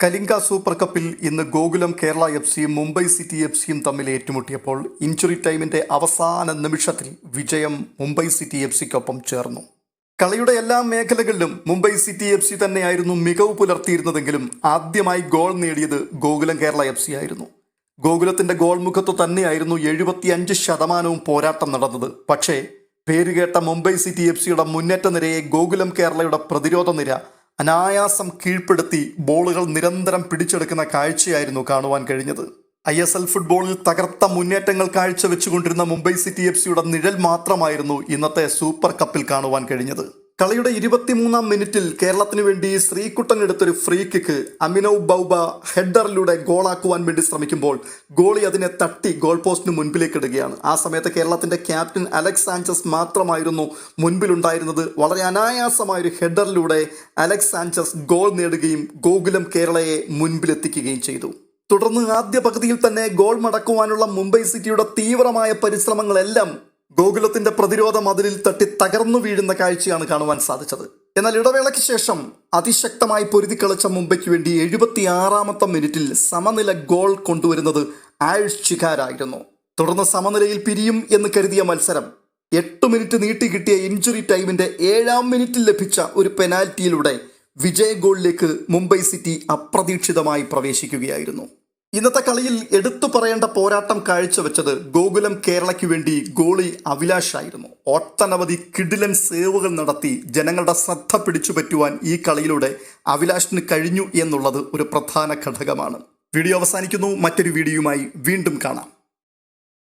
Kalinga super കപ്പിൽ ഇന്ന് Gokulam Kerala F സിയും മുംബൈ സിറ്റി എഫ് സിയും തമ്മിൽ ഏറ്റുമുട്ടിയപ്പോൾ ഇഞ്ചുറി ടൈമിന്റെ അവസാന നിമിഷത്തിൽ വിജയം മുംബൈ സിറ്റി എഫ് സിക്കൊപ്പം ചേർന്നു. കളിയുടെ എല്ലാ മേഖലകളിലും മുംബൈ സിറ്റി എഫ് സി തന്നെയായിരുന്നു മികവ് പുലർത്തിയിരുന്നതെങ്കിലും ആദ്യമായി ഗോൾ നേടിയത് ഗോകുലം കേരള എഫ് സി ആയിരുന്നു. ഗോകുലത്തിന്റെ ഗോൾ മുഖത്ത് തന്നെയായിരുന്നു എഴുപത്തിയഞ്ച് ശതമാനവും പോരാട്ടം നടന്നത്. പക്ഷേ പേരുകേട്ട മുംബൈ സിറ്റി എഫ് സിയുടെ മുന്നേറ്റ നിരയെ ഗോകുലം കേരളയുടെ പ്രതിരോധ നിര അനായാസം കീഴ്പ്പെടുത്തി ബോളുകൾ നിരന്തരം പിടിച്ചെടുക്കുന്ന കാഴ്ചയായിരുന്നു കാണുവാൻ കഴിഞ്ഞത്. ഐ എസ് എൽ ഫുട്ബോളിൽ തകർത്ത മുന്നേറ്റങ്ങൾ കാഴ്ചവെച്ചുകൊണ്ടിരുന്ന മുംബൈ സിറ്റി എഫ് സിയുടെ നിഴൽ മാത്രമായിരുന്നു ഇന്നത്തെ സൂപ്പർ കപ്പിൽ കാണുവാൻ കഴിഞ്ഞത്. കളിയുടെ ഇരുപത്തിമൂന്നാം മിനിറ്റിൽ കേരളത്തിന് വേണ്ടി ശ്രീകുട്ടൻ എടുത്തൊരു ഫ്രീ കിക്ക് അമിനവ് ബൗബ ഹെഡറിലൂടെ ഗോളാക്കുവാൻ വേണ്ടി ശ്രമിക്കുമ്പോൾ ഗോളി അതിനെ തട്ടി ഗോൾ പോസ്റ്റിന് മുൻപിലേക്ക് ഇടുകയാണ്. ആ സമയത്ത് കേരളത്തിന്റെ ക്യാപ്റ്റൻ അലക്സ് സാഞ്ചസ് മാത്രമായിരുന്നു മുൻപിലുണ്ടായിരുന്നത്. വളരെ അനായാസമായ ഒരു ഹെഡറിലൂടെ അലക്സ് സാഞ്ചസ് ഗോൾ നേടുകയും ഗോകുലം കേരളയെ മുൻപിലെത്തിക്കുകയും ചെയ്തു. തുടർന്ന് ആദ്യ പകുതിയിൽ തന്നെ ഗോൾ മടക്കുവാനുള്ള മുംബൈ സിറ്റിയുടെ തീവ്രമായ പരിശ്രമങ്ങളെല്ലാം ഗോകുലത്തിന്റെ പ്രതിരോധ മതിലിൽ തട്ടി തകർന്നു വീഴുന്ന കാഴ്ചയാണ് കാണുവാൻ സാധിച്ചത്. എന്നാൽ ഇടവേളയ്ക്ക് ശേഷം അതിശക്തമായി പൊരുതി കളിച്ച മുംബൈക്ക് വേണ്ടി എഴുപത്തിയാറാമത്തെ മിനിറ്റിൽ സമനില ഗോൾ കൊണ്ടുവരുന്നത് ആയുഷ് ചിഖാരായിരുന്നു തുടർന്ന് സമനിലയിൽ പിരിയും എന്ന് കരുതിയ മത്സരം എട്ട് മിനിറ്റ് നീട്ടി കിട്ടിയ ഇഞ്ചുറി ടൈമിന്റെ ഏഴാം മിനിറ്റിൽ ലഭിച്ച ഒരു പെനാൽറ്റിയിലൂടെ വിജയ ഗോളിലേക്ക് മുംബൈ സിറ്റി അപ്രതീക്ഷിതമായി പ്രവേശിക്കുകയായിരുന്നു. ഇന്നത്തെ കളിയിൽ എടുത്തു പറയേണ്ട പോരാട്ടം കാഴ്ചവെച്ചത് ഗോകുലം കേരളയ്ക്ക് വേണ്ടി ഗോളി അഭിലാഷ് ആയിരുന്നു. ഒട്ടനവധി കിഡിലൻ സേവുകൾ നടത്തി ജനങ്ങളുടെ ശ്രദ്ധ പിടിച്ചു പറ്റുവാൻ ഈ കളിയിലൂടെ അഭിലാഷിന് കഴിഞ്ഞു എന്നുള്ളത് ഒരു പ്രധാന ഘടകമാണ്. വീഡിയോ അവസാനിക്കുന്നു. മറ്റൊരു വീഡിയോയുമായി വീണ്ടും കാണാം.